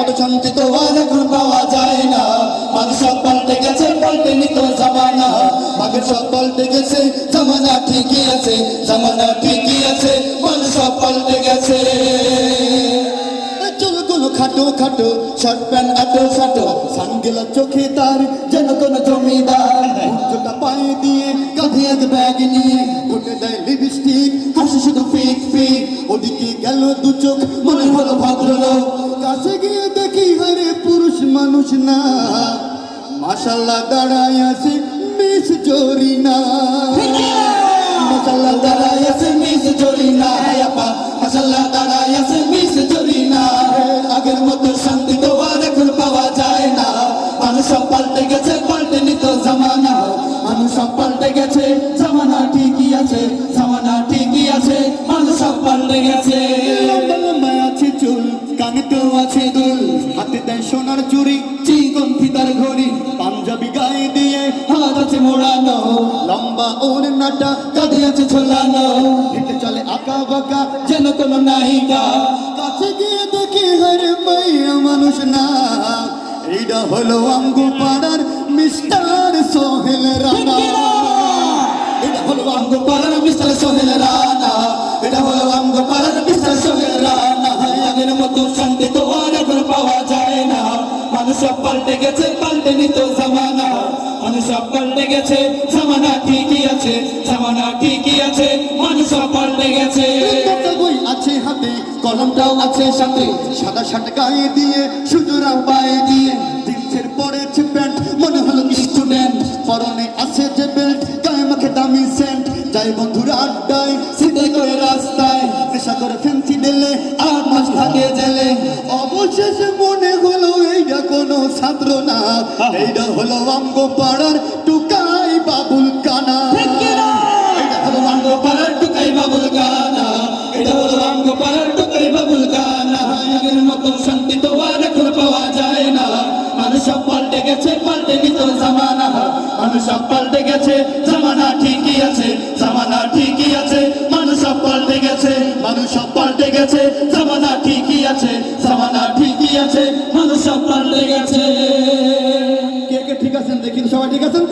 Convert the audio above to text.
মতো শান্তি তো আর এখন পাওয়া যায় না। মানুষ সব পাল্টে গেছে, পাল্টে নিত জামানা। আগের সব পাল্টে গেছে, জামানা ঠিকই আছে, জামানা ঠিকই আছে মানুষ সব পাল্টে গেছে। খাটো খাটো শর্ট প্যান্ট আটো সাটো সানগেলা চোখে তার যেন কোন জমিদার উচ্চটা পায়ে দিয়ে কাঁধে এক ব্যাগ নিয়ে, উঠে দেয় লিপস্টিক হাসি শুধু ফিক ফিক ওদিকে গেল দু চোখ মানুষ না। মাশাল্লাহ দাঁড়ায় আছে মিস জরিনা। মাশাল্লাহ দাঁড়ায় আছে মিস জরিনা। আপা মাশাল্লাহ দাঁড়ায় আছে মিস জরিনা। আগের মতো শান্তি তো আর এখন পাওয়া যায় না। মানুষ পাল্টে গেছে, পাল্টে নিত জামানা। মানুষ পাল্টে গেছে, জামানা ঠিকই আছে, জামানা ঠিকই আছে। মানুষ পাল্টে গেছে। আছে, চুল কানেতেও আছে। মোড়ানো লম্বা ওর নাটা কাঁধে আছে ঝোলানো হেঁটে চলে আঁকা বাঁকা যেন কোনো নায়িকা কাছে গিয়ে দেখি হরে মাইয়া মানুষ না। এইটা হলো আঙ্গু পাড়ার মিস্টার সোহেল রানা। এটা হলো আঙ্গু পাড়ার মিস্টার সোহেল রানা। এটা হলো আঙ্গু পাড়ার মিস্টার সোহেল রানা। আগের মতো শান্তি তো আর এখন পাওয়া যায় না। মানুষ পাল্টে গেছে পাল্টে নিত জামানা। মানুষ পাল্টে গেছে জামানা ঠিকই আছে জামানা ঠিকই আছে মানুষ পাল্টে গেছে। আছে হাতে, কলমটাও আছে সাথে, সাদা শার্ট গায়ে দিয়ে, সুতরাং পায়ে দিয়ে। জিন্সের পরেছে প্যান্ট, মনে হলো স্টুডেন্ট পরনে আছে যে বেল্ট গায়ে মাখে দামি সেন্ট যাই বন্ধুরা আড্ডায় সিধে করে রাস্তায়, নেশা করে ফেন্সি ডেলে আর মাস থাকে জেলে। অবশেষে মনে কোনো ছাত্র না এইটা হলো অঙ্গ পাড়ার টুকাই বাবুল কানা। এটা হলো অঙ্গ পাড়ার টুকাই বাবুল কানা। এটা হলো অঙ্গ পাড়ার টুকাই বাবুল কানা। আগের মতো শান্তি তো আর এখন পাওয়া যায় না। মানুষ সব পাল্টে গেছে পাল্টে নিত জামানা। মানুষ সব পাল্টে গেছে জামানা ঠিকই আছে জামানা ঠিকই আছে। মানুষ সব পাল্টে গেছে মানুষ সব পাল্টে গেছে। মানুষ সব পাল্টে গেছে। কে কে ঠিক আছেন দেখি সবাই ঠিক আছেন